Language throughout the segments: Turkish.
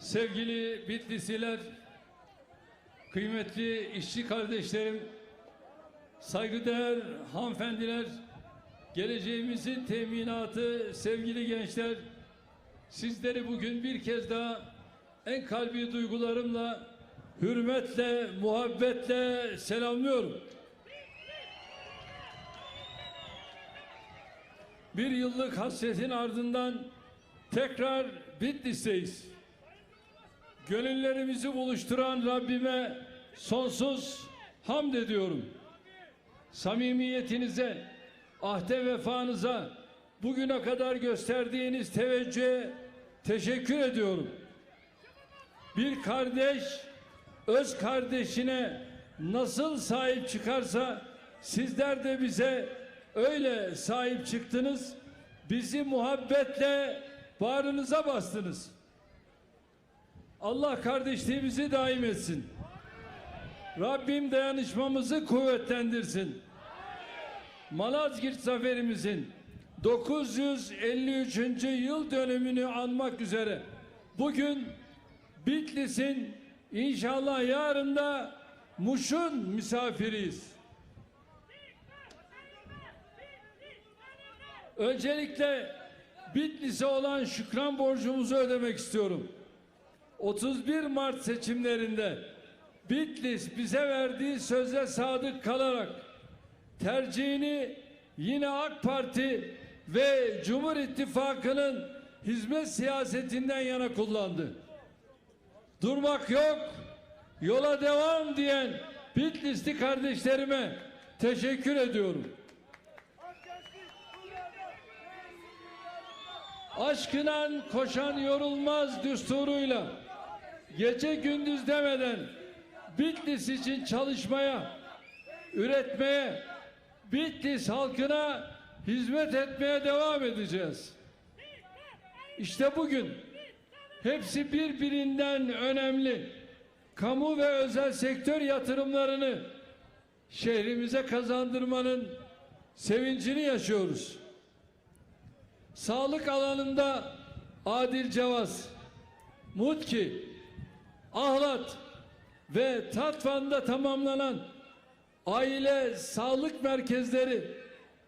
Sevgili Bitlisliler, kıymetli işçi kardeşlerim, saygıdeğer hanımefendiler, geleceğimizin teminatı sevgili gençler, sizleri bugün bir kez daha en kalbi duygularımla, hürmetle, muhabbetle selamlıyorum. Bir yıllık hasretin ardından tekrar Bitlis'teyiz. Gönüllerimizi buluşturan Rabbime sonsuz hamd ediyorum. Samimiyetinize, ahde vefanıza, bugüne kadar gösterdiğiniz teveccühe teşekkür ediyorum. Bir kardeş öz kardeşine nasıl sahip çıkarsa sizler de bize öyle sahip çıktınız. Bizi muhabbetle bağrınıza bastınız. Allah kardeşliğimizi daim etsin. Rabbim dayanışmamızı kuvvetlendirsin. Malazgirt zaferimizin 953. yıl dönümünü anmak üzere bugün Bitlis'in inşallah yarın da Muş'un misafiriyiz. Öncelikle Bitlis'e olan şükran borcumuzu ödemek istiyorum. 31 Mart seçimlerinde Bitlis bize verdiği söze sadık kalarak tercihini yine AK Parti ve Cumhur İttifakı'nın hizmet siyasetinden yana kullandı. Durmak yok, yola devam diyen Bitlisli kardeşlerime teşekkür ediyorum. Aşkınan koşan yorulmaz düsturuyla gece gündüz demeden Bitlis için çalışmaya, üretmeye, Bitlis halkına hizmet etmeye devam edeceğiz. İşte bugün hepsi birbirinden önemli kamu ve özel sektör yatırımlarını şehrimize kazandırmanın sevincini yaşıyoruz. Sağlık alanında Adil Cevaz, Mutki, Ahlat ve Tatvan'da tamamlanan aile sağlık merkezleri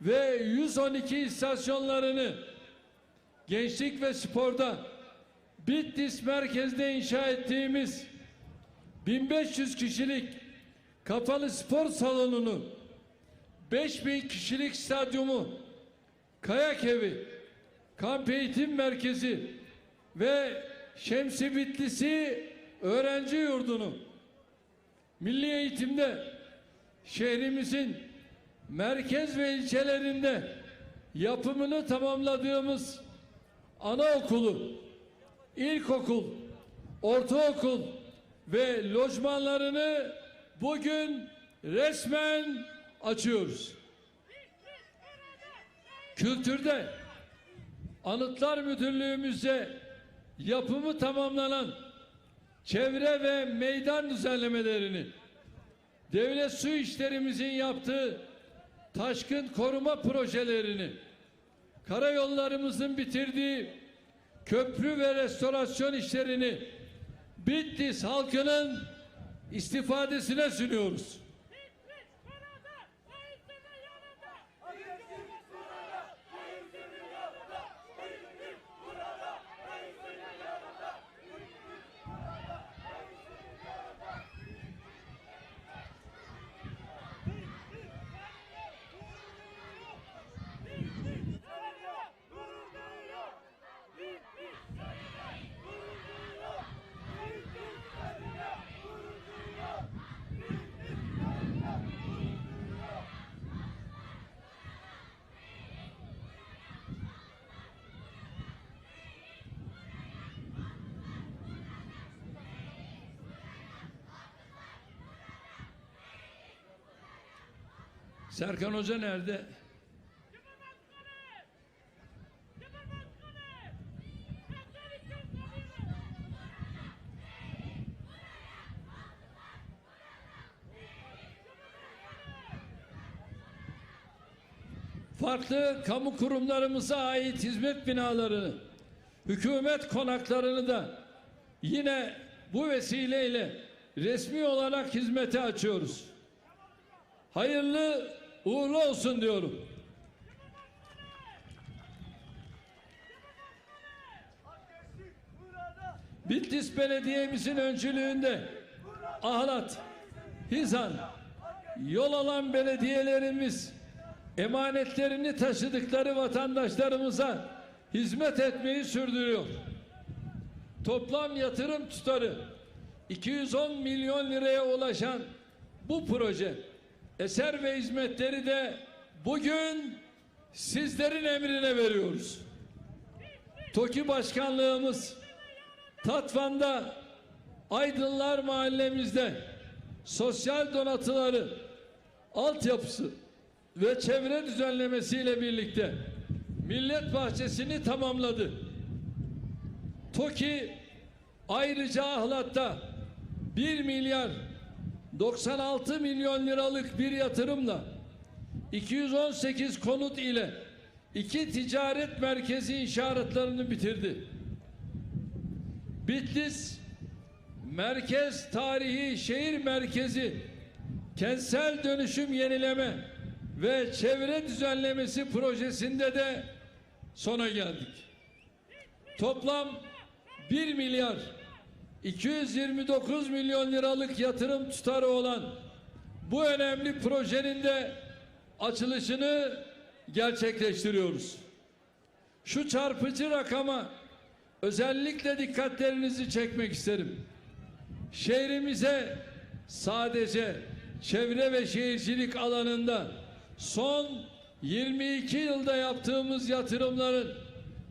ve 112 istasyonlarını gençlik ve sporda Bitlis merkezde inşa ettiğimiz 1500 kişilik kapalı spor salonunu 5000 kişilik stadyumu kayak evi kamp eğitim merkezi ve Şemsi Bitlisi öğrenci yurdunu milli eğitimde şehrimizin merkez ve ilçelerinde yapımını tamamladığımız anaokulu, ilkokul, ortaokul ve lojmanlarını bugün resmen açıyoruz. Kültürde Anıtlar Müdürlüğümüzde yapımı tamamlanan çevre ve meydan düzenlemelerini devlet su işlerimizin yaptığı taşkın koruma projelerini karayollarımızın bitirdiği köprü ve restorasyon işlerini Bitlis halkının istifadesine sunuyoruz. Serkan Hoca nerede? Farklı kamu kurumlarımıza ait hizmet binalarını, hükümet konaklarını da yine bu vesileyle resmi olarak hizmete açıyoruz. Hayırlı uğurlu olsun diyorum. Bitlis Belediye'mizin öncülüğünde Ahlat, Hizan, yol alan belediyelerimiz emanetlerini taşıdıkları vatandaşlarımıza hizmet etmeyi sürdürüyor. Toplam yatırım tutarı 210 milyon liraya ulaşan bu proje eser ve hizmetleri de bugün sizlerin emrine veriyoruz. TOKİ Başkanlığımız Tatvan'da Aydınlar Mahallemizde sosyal donatıları, altyapısı ve çevre düzenlemesiyle birlikte millet bahçesini tamamladı. TOKİ ayrıca Ahlat'ta 1 milyar 96 milyon liralık bir yatırımla 218 konut ile iki ticaret merkezi inşaatlarını bitirdi. Bitlis Merkez Tarihi Şehir Merkezi Kentsel Dönüşüm Yenileme ve Çevre Düzenlemesi projesinde de sona geldik. Toplam 1 milyar 229 milyon liralık yatırım tutarı olan bu önemli projenin de açılışını gerçekleştiriyoruz. Şu çarpıcı rakama özellikle dikkatlerinizi çekmek isterim. Şehrimize sadece çevre ve şehircilik alanında son 22 yılda yaptığımız yatırımların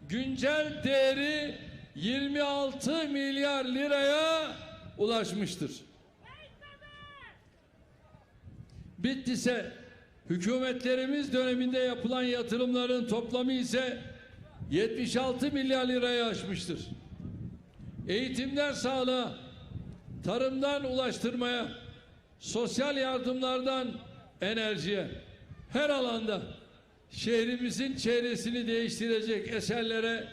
güncel değeri 26 milyar liraya ulaşmıştır. Bitlis'e hükümetlerimiz döneminde yapılan yatırımların toplamı ise 76 milyar liraya aşmıştır. Eğitimden sağlığa, tarımdan ulaştırmaya, sosyal yardımlardan enerjiye, her alanda şehrimizin çevresini değiştirecek eserlere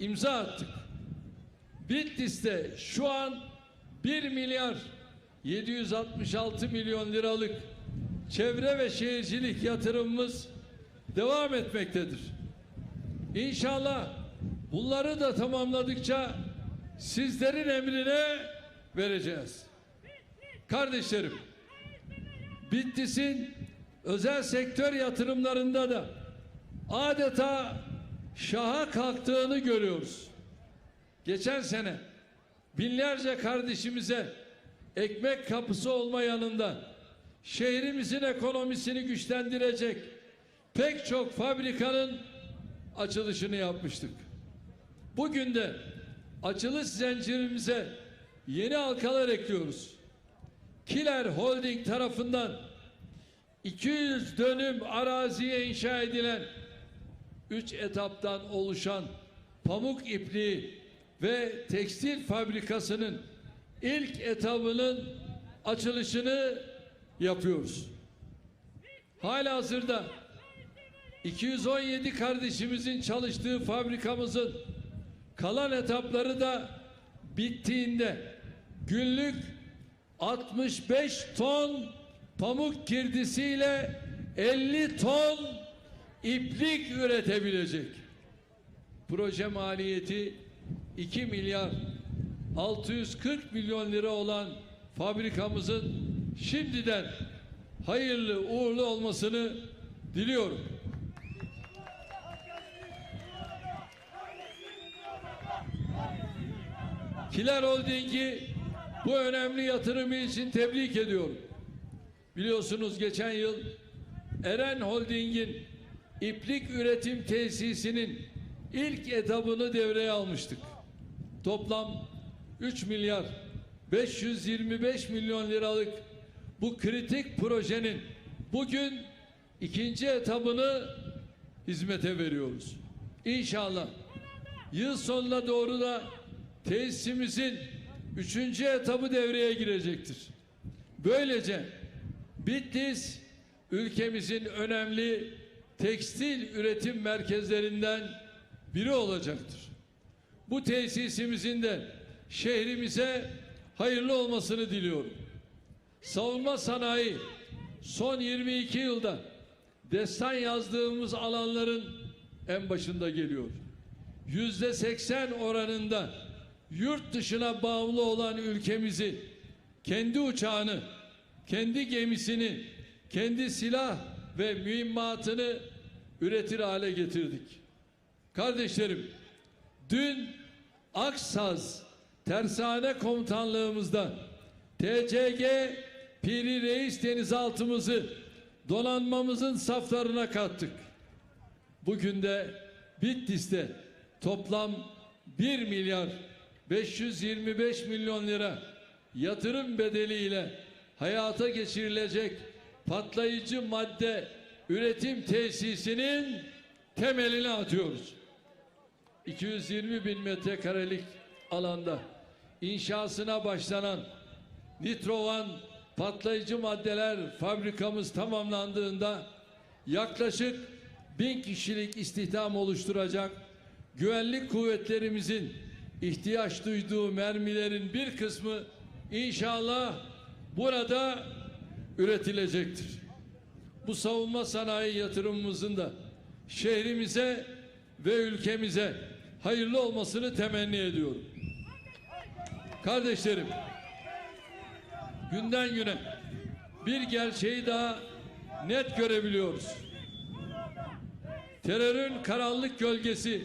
imza attık. Bitlis'te şu an 1 milyar 766 milyon liralık çevre ve şehircilik yatırımımız devam etmektedir. İnşallah bunları da tamamladıkça sizlerin emrine vereceğiz. Kardeşlerim, Bitlis'in özel sektör yatırımlarında da adeta şaha kalktığını görüyoruz. Geçen sene binlerce kardeşimize ekmek kapısı olma yanında şehrimizin ekonomisini güçlendirecek pek çok fabrikanın açılışını yapmıştık. Bugün de açılış zincirimize yeni halkalar ekliyoruz. Kiler Holding tarafından 200 dönüm araziye inşa edilen 3 etaptan oluşan pamuk ipliği ve tekstil fabrikasının ilk etabının açılışını yapıyoruz. Hala hazırda 217 kardeşimizin çalıştığı fabrikamızın kalan etapları da bittiğinde günlük 65 ton pamuk girdisiyle 50 ton iplik üretebilecek. Proje maliyeti 2 milyar 640 milyon lira olan fabrikamızın şimdiden hayırlı uğurlu olmasını diliyorum. Kiler Holding'i bu önemli yatırımı için tebrik ediyorum. Biliyorsunuz geçen yıl Eren Holding'in iplik üretim tesisinin ilk etabını devreye almıştık. Toplam 3 milyar 525 milyon liralık bu kritik projenin bugün ikinci etabını hizmete veriyoruz. İnşallah yıl sonuna doğru da tesisimizin üçüncü etabı devreye girecektir. Böylece Bitlis ülkemizin önemli tekstil üretim merkezlerinden biri olacaktır. Bu tesisimizin de şehrimize hayırlı olmasını diliyorum. Savunma sanayi son 22 yılda destan yazdığımız alanların en başında geliyor. Yüzde 80 oranında yurt dışına bağımlı olan ülkemizi kendi uçağını, kendi gemisini, kendi silah ve mühimmatını üretir hale getirdik. Kardeşlerim, dün Aksaz Tersane Komutanlığımızda TCG Piri Reis denizaltımızı donanmamızın saflarına kattık. Bugün de Bitlis'te toplam 1 milyar 525 milyon lira yatırım bedeliyle hayata geçirilecek patlayıcı madde üretim tesisinin temelini atıyoruz. 220 bin metrekarelik alanda inşasına başlanan Nitrovan patlayıcı maddeler fabrikamız tamamlandığında yaklaşık bin kişilik istihdam oluşturacak güvenlik kuvvetlerimizin ihtiyaç duyduğu mermilerin bir kısmı inşallah burada üretilecektir. Bu savunma sanayi yatırımımızın da şehrimize ve ülkemize hayırlı olmasını temenni ediyorum. Kardeşlerim, günden güne bir gerçeği daha net görebiliyoruz. Terörün karanlık gölgesi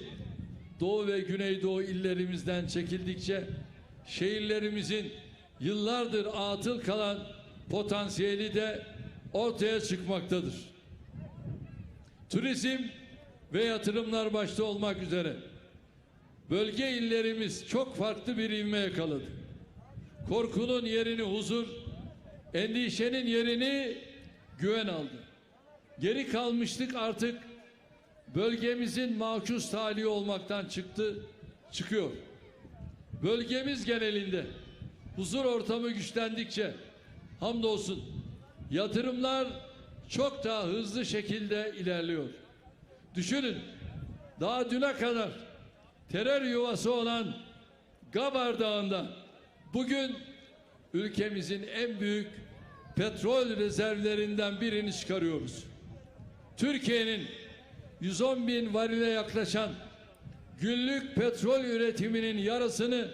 Doğu ve Güneydoğu illerimizden çekildikçe şehirlerimizin yıllardır atıl kalan potansiyeli de ortaya çıkmaktadır. Turizm ve yatırımlar başta olmak üzere bölge illerimiz çok farklı bir ivme yakaladı. Korkunun yerini huzur, endişenin yerini güven aldı. Geri kalmışlık artık bölgemizin mahkus talihi olmaktan çıktı, çıkıyor. Bölgemiz genelinde huzur ortamı güçlendikçe hamdolsun yatırımlar çok daha hızlı şekilde ilerliyor. Düşünün daha düne kadar terör yuvası olan Gabar Dağı'nda bugün ülkemizin en büyük petrol rezervlerinden birini çıkarıyoruz. Türkiye'nin 110 bin varile yaklaşan günlük petrol üretiminin yarısını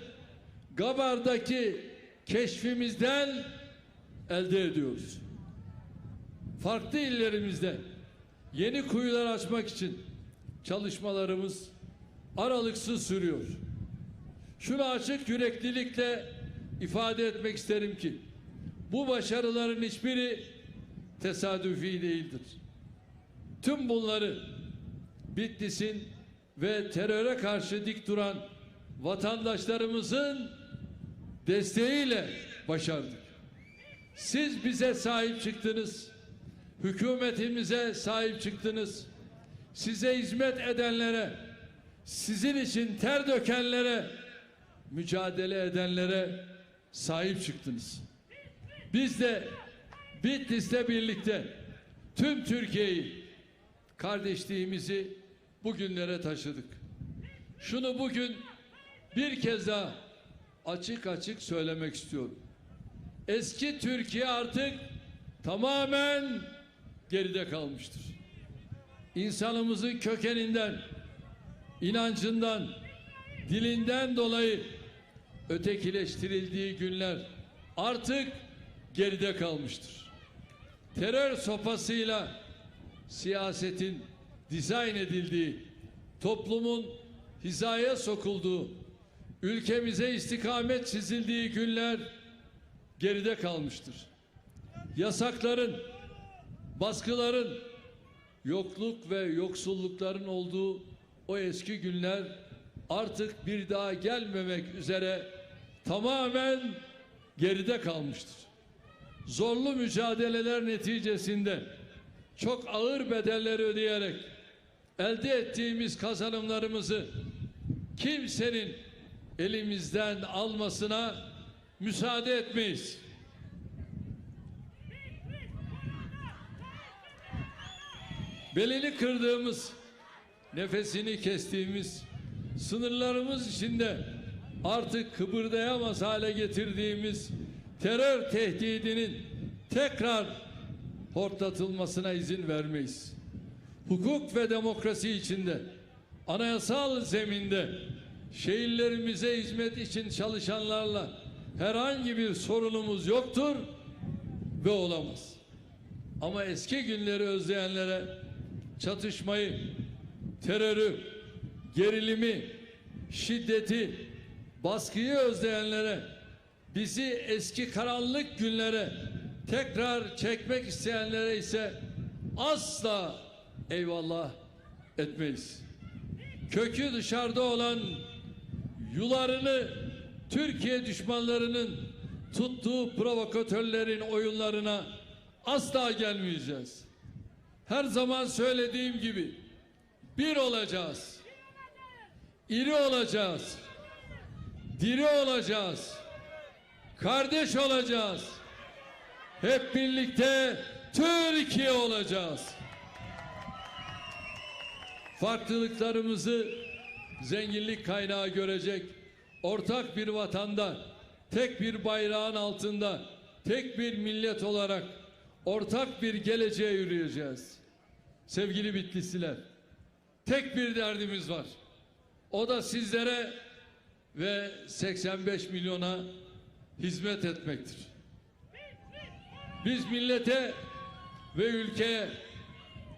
Gabar'daki keşfimizden elde ediyoruz. Farklı illerimizde yeni kuyular açmak için çalışmalarımız aralıksız sürüyor. Şunu açık yüreklilikle ifade etmek isterim ki bu başarıların hiçbiri tesadüfi değildir. Tüm bunları Bitlis'in ve teröre karşı dik duran vatandaşlarımızın desteğiyle başardık. Siz bize sahip çıktınız. Hükümetimize sahip çıktınız. Size hizmet edenlere, sizin için ter dökenlere, mücadele edenlere sahip çıktınız. Biz de Bitlis'te birlikte tüm Türkiye'yi, kardeşliğimizi bugünlere taşıdık. Şunu bugün bir kez daha açık açık söylemek istiyorum. Eski Türkiye artık tamamen geride kalmıştır. İnsanımızın kökeninden, inancından, dilinden dolayı ötekileştirildiği günler artık geride kalmıştır. Terör sopasıyla siyasetin dizayn edildiği, toplumun hizaya sokulduğu, ülkemize istikamet çizildiği günler geride kalmıştır. Yasakların, baskıların, yokluk ve yoksullukların olduğu o eski günler artık bir daha gelmemek üzere tamamen geride kalmıştır. Zorlu mücadeleler neticesinde çok ağır bedeller ödeyerek elde ettiğimiz kazanımlarımızı kimsenin elimizden almasına müsaade etmeyiz. Belini kırdığımız, nefesini kestiğimiz, sınırlarımız içinde artık kıpırdayamaz hale getirdiğimiz terör tehdidinin tekrar hortlatılmasına izin vermeyiz. Hukuk ve demokrasi içinde anayasal zeminde şehirlerimize hizmet için çalışanlarla herhangi bir sorunumuz yoktur ve olamaz. Ama eski günleri özleyenlere çatışmayı, terörü, gerilimi, şiddeti, baskıyı özleyenlere, bizi eski karanlık günlere tekrar çekmek isteyenlere ise asla eyvallah etmeyiz. Kökü dışarıda olan yularını Türkiye düşmanlarının tuttuğu provokatörlerin oyunlarına asla gelmeyeceğiz. Her zaman söylediğim gibi bir olacağız. İri olacağız. Diri olacağız. Kardeş olacağız. Hep birlikte Türkiye olacağız. Farklılıklarımızı zenginlik kaynağı görecek ortak bir vatanda, tek bir bayrağın altında, tek bir millet olarak ortak bir geleceğe yürüyeceğiz. Sevgili Bitlisliler, tek bir derdimiz var. O da sizlere ve 85 milyona hizmet etmektir. Biz millete ve ülkeye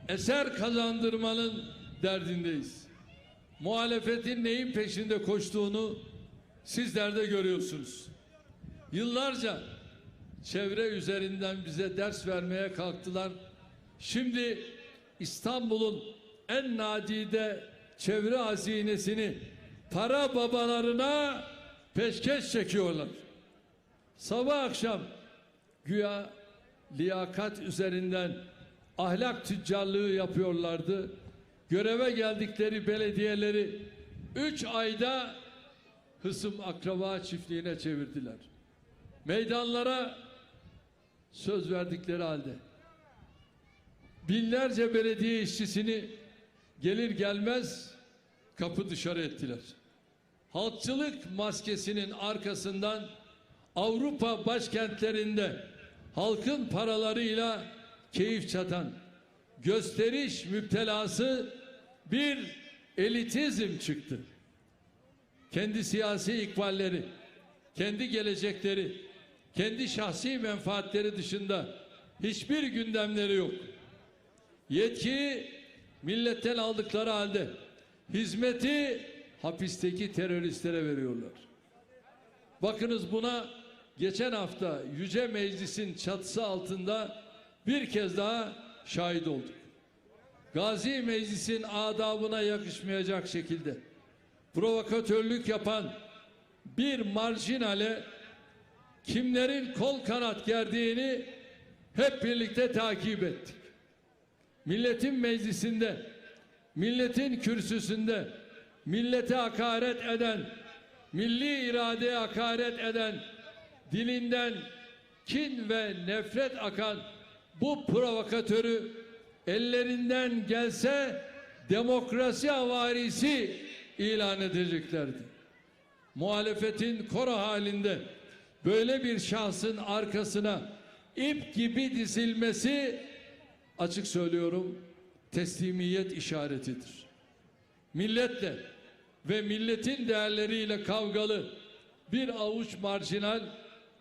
eser kazandırmanın derdindeyiz. Muhalefetin neyin peşinde koştuğunu sizler de görüyorsunuz. Yıllarca çevre üzerinden bize ders vermeye kalktılar. Şimdi İstanbul'un en nadide çevre hazinesini para babalarına peşkeş çekiyorlar. Sabah akşam güya liyakat üzerinden ahlak tüccarlığı yapıyorlardı. Göreve geldikleri belediyeleri üç ayda hısım akraba çiftliğine çevirdiler. Meydanlara söz verdikleri halde binlerce belediye işçisini gelir gelmez kapı dışarı ettiler. Halkçılık maskesinin arkasından Avrupa başkentlerinde halkın paralarıyla keyif çatan gösteriş müptelası bir elitizm çıktı. Kendi siyasi ikballeri, kendi gelecekleri, kendi şahsi menfaatleri dışında hiçbir gündemleri yok. Yetkiyi milletten aldıkları halde hizmeti hapisteki teröristlere veriyorlar. Bakınız buna geçen hafta Yüce Meclis'in çatısı altında bir kez daha şahit olduk. Gazi Meclis'in adabına yakışmayacak şekilde provokatörlük yapan bir marjinale kimlerin kol kanat gerdiğini hep birlikte takip ettik. Milletin meclisinde, milletin kürsüsünde millete hakaret eden, milli iradeye hakaret eden, dilinden kin ve nefret akan bu provokatörü ellerinden gelse demokrasi havarisi ilan edeceklerdi. Muhalefetin koro halinde böyle bir şahsın arkasına ip gibi dizilmesi açık söylüyorum teslimiyet işaretidir. Milletle ve milletin değerleriyle kavgalı bir avuç marjinal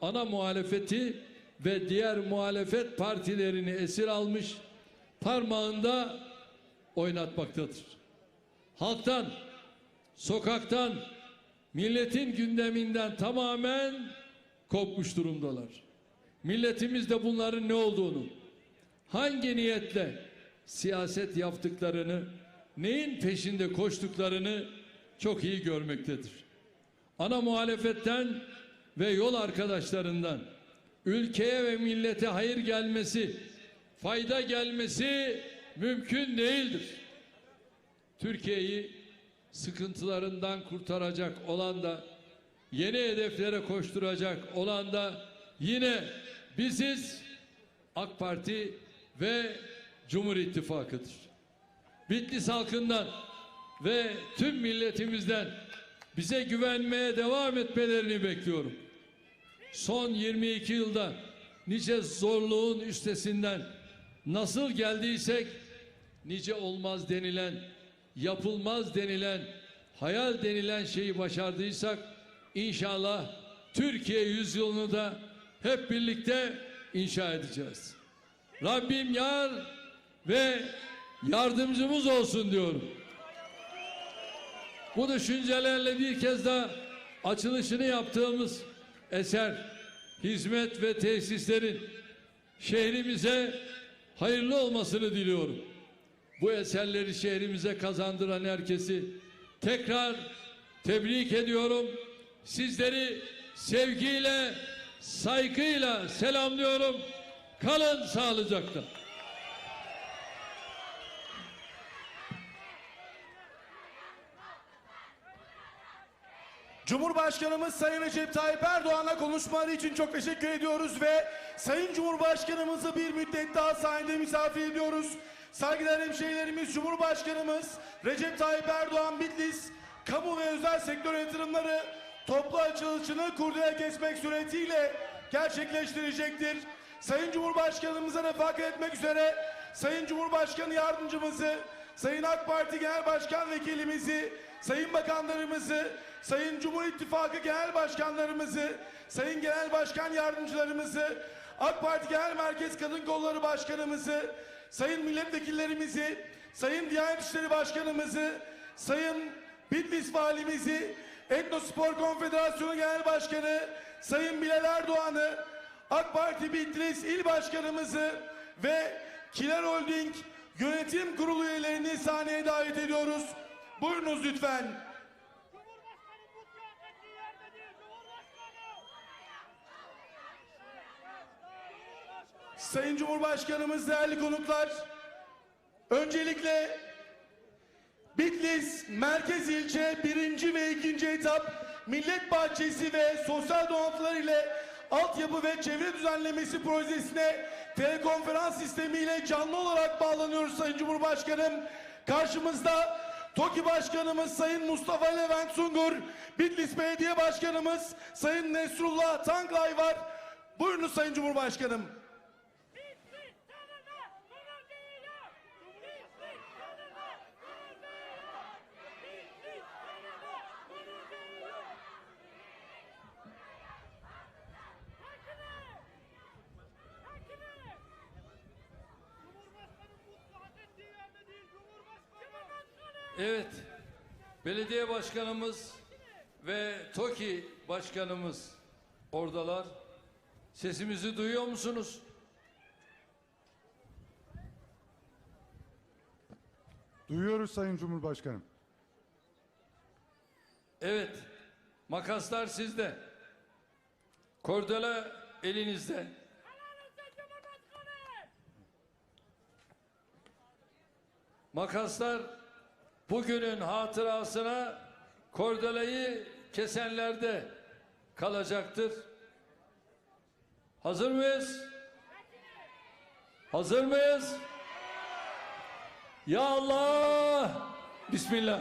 ana muhalefeti ve diğer muhalefet partilerini esir almış parmağında oynatmaktadır. Halktan, sokaktan, milletin gündeminden tamamen kopmuş durumdalar. Milletimiz de bunların ne olduğunu, hangi niyetle siyaset yaptıklarını, neyin peşinde koştuklarını çok iyi görmektedir. Ana muhalefetten ve yol arkadaşlarından ülkeye ve millete hayır gelmesi, fayda gelmesi mümkün değildir. Türkiye'yi sıkıntılarından kurtaracak olan da yeni hedeflere koşturacak olan da yine biziz AK Parti ve Cumhur İttifakı'dır. Bitlis halkından ve tüm milletimizden bize güvenmeye devam etmelerini bekliyorum. Son 22 yılda nice zorluğun üstesinden nasıl geldiysek nice olmaz denilen, yapılmaz denilen, hayal denilen şeyi başardıysak inşallah Türkiye yüzyılını da hep birlikte inşa edeceğiz. Rabbim yar ve yardımcımız olsun diyorum. Bu düşüncelerle bir kez daha açılışını yaptığımız eser, hizmet ve tesislerin şehrimize hayırlı olmasını diliyorum. Bu eserleri şehrimize kazandıran herkesi tekrar tebrik ediyorum. Sizleri sevgiyle, saygıyla selamlıyorum. Kalın sağlıcakla. Cumhurbaşkanımız Sayın Recep Tayyip Erdoğan'a konuşmaları için çok teşekkür ediyoruz ve Sayın Cumhurbaşkanımızı bir müddet daha sahnede misafir ediyoruz. Saygıdeğer hemşehrilerimiz Cumhurbaşkanımız Recep Tayyip Erdoğan Bitlis kamu ve özel sektör yatırımları toplu açılışını kurdele kesmek suretiyle gerçekleştirecektir. Sayın Cumhurbaşkanımıza refakat etmek üzere Sayın Cumhurbaşkanı yardımcımızı, Sayın AK Parti Genel Başkan Vekilimizi, Sayın Bakanlarımızı, Sayın Cumhur İttifakı Genel Başkanlarımızı, Sayın Genel Başkan Yardımcılarımızı, AK Parti Genel Merkez Kadın Kolları Başkanımızı, Sayın Milletvekillerimizi, Sayın Diyanet İşleri Başkanımızı, Sayın Bitlis Valimizi, Etnospor Konfederasyonu Genel Başkanı, Sayın Bilal Erdoğan'ı, AK Parti Bitlis İl Başkanımızı ve Kiler Holding Yönetim Kurulu üyelerini sahneye davet ediyoruz. Buyurunuz lütfen. Cumhurbaşkanı bu kıyafetli yerde değil, Cumhurbaşkanı! Cumhurbaşkanı! Sayın Cumhurbaşkanımız, değerli konuklar, öncelikle Bitlis Merkez İlçe 1. ve 2. etap Millet Bahçesi ve sosyal donatılar ile altyapı ve çevre düzenlemesi projesine telekonferans sistemiyle canlı olarak bağlanıyoruz Sayın Cumhurbaşkanım. Karşımızda TOKİ Başkanımız Sayın Mustafa Levent Sungur, Bitlis Belediye Başkanımız Sayın Nesrullah Tanglay var. Buyurunuz Sayın Cumhurbaşkanım. Bitlis tanıma, gurur duyuyor! Bitlis tanıma, gurur duyuyor! Bitlis tanıma, gurur duyuyor! Hakime! Hakime! Cumhurbaşkanı bu hak ettiği yerde değil, Cumhurbaşkanı! Cumhurbaşkanı! Evet, belediye başkanımız ve TOKİ başkanımız oradalar. Sesimizi duyuyor musunuz? Duyuyoruz Sayın Cumhurbaşkanım. Evet, makaslar sizde. Kordela elinizde. Makaslar bugünün hatırasına kordelayı kesenlerde kalacaktır. Hazır mıyız? Hazır mıyız? Ya Allah! Bismillah.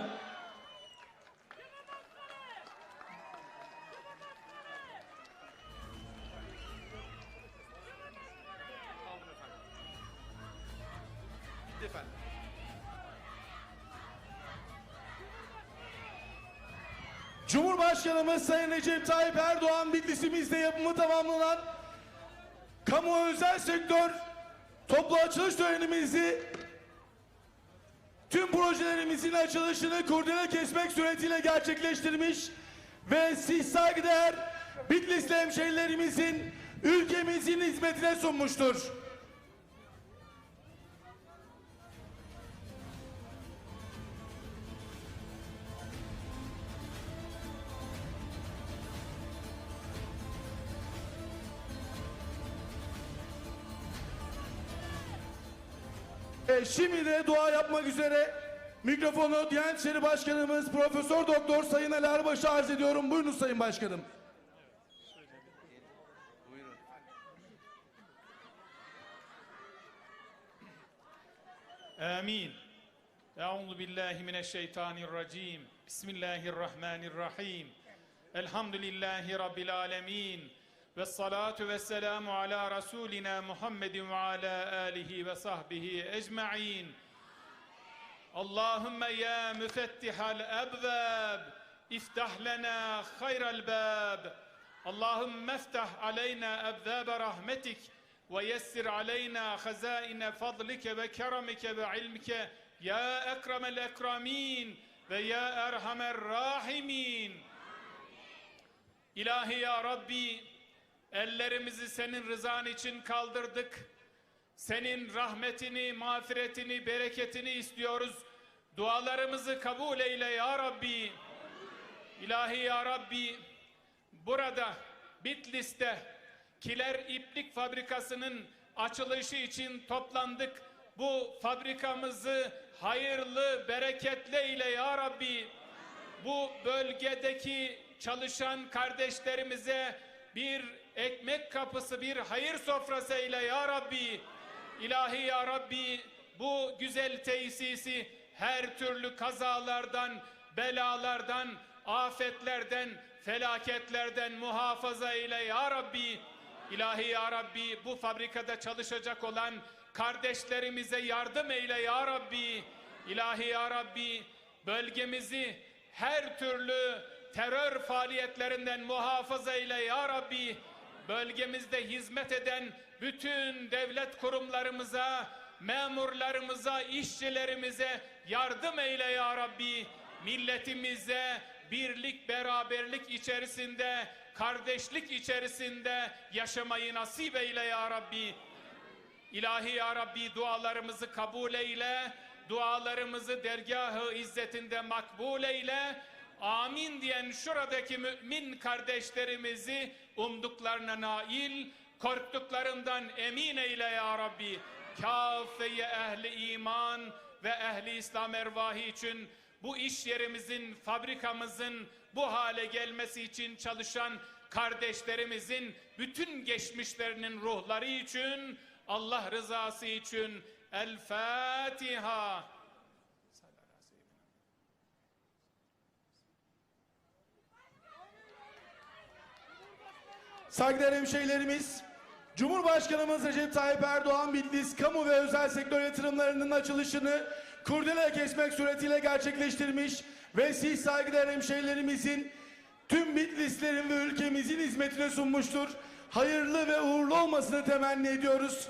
Cumhurbaşkanımız Sayın Recep Tayyip Erdoğan Bitlis'imizde yapımı tamamlanan kamu özel sektör toplu açılış törenimizi tüm projelerimizin açılışını kurdele kesmek suretiyle gerçekleştirmiş ve siz saygıdeğer Bitlisli hemşehrilerimizin ülkemizin hizmetine sunmuştur. E, şimdi de dua yapmak üzere mikrofonu Diyanet İşleri Başkanımız Profesör Doktor Sayın Ali Arbaş'a arz ediyorum. Buyurun Sayın Başkanım. Amin. Euzu billahi mineşşeytanirracim. Bismillahirrahmanirrahim. Elhamdülillahi rabbil alamin. والصلاة والسلام على رسولنا محمد وعلى آله وصحبه أجمعين. اللهم يا مفتح الأبواب افتح لنا خير الباب. اللهم افتح علينا أبواب رحمتك ويسر علينا خزائن فضلك وكرمك وعلمك. يا أكرم الأكرمين ويا أرحم الراحمين. إلهي يا ربي ellerimizi senin rızan için kaldırdık. Senin rahmetini, mağfiretini, bereketini istiyoruz. Dualarımızı kabul eyle ya Rabbi. İlahi ya Rabbi, burada Bitlis'te Kiler İplik Fabrikası'nın açılışı için toplandık. Bu fabrikamızı hayırlı, bereketli eyle ya Rabbi. Bu bölgedeki çalışan kardeşlerimize bir ekmek kapısı, bir hayır sofrası eyle ya Rabbi. İlahi ya Rabbi bu güzel tesisi her türlü kazalardan, belalardan, afetlerden, felaketlerden muhafaza eyle ya Rabbi. İlahi ya Rabbi bu fabrikada çalışacak olan kardeşlerimize yardım eyle ya Rabbi. İlahi ya Rabbi bölgemizi her türlü terör faaliyetlerinden muhafaza eyle ya Rabbi. Bölgemizde hizmet eden bütün devlet kurumlarımıza, memurlarımıza, işçilerimize yardım eyle ya Rabbi. Milletimize birlik, beraberlik içerisinde, kardeşlik içerisinde yaşamayı nasip eyle ya Rabbi. İlahi ya Rabbi dualarımızı kabul eyle, dualarımızı dergahı izzetinde makbul eyle. Amin diyen şuradaki mümin kardeşlerimizi umduklarına nail, korktuklarından emin eyle ya Rabbi. Kafeye ehli iman ve ehli İslam ervahı için bu iş yerimizin, fabrikamızın bu hale gelmesi için çalışan kardeşlerimizin bütün geçmişlerinin ruhları için Allah rızası için El Fatiha. Saygıdeğer hemşehrilerimiz, Cumhurbaşkanımız Recep Tayyip Erdoğan Bitlis kamu ve özel sektör yatırımlarının açılışını kurdele kesmek suretiyle gerçekleştirmiş ve siz saygıdeğer hemşehrilerimizin tüm Bitlislerin ve ülkemizin hizmetine sunmuştur. Hayırlı ve uğurlu olmasını temenni ediyoruz.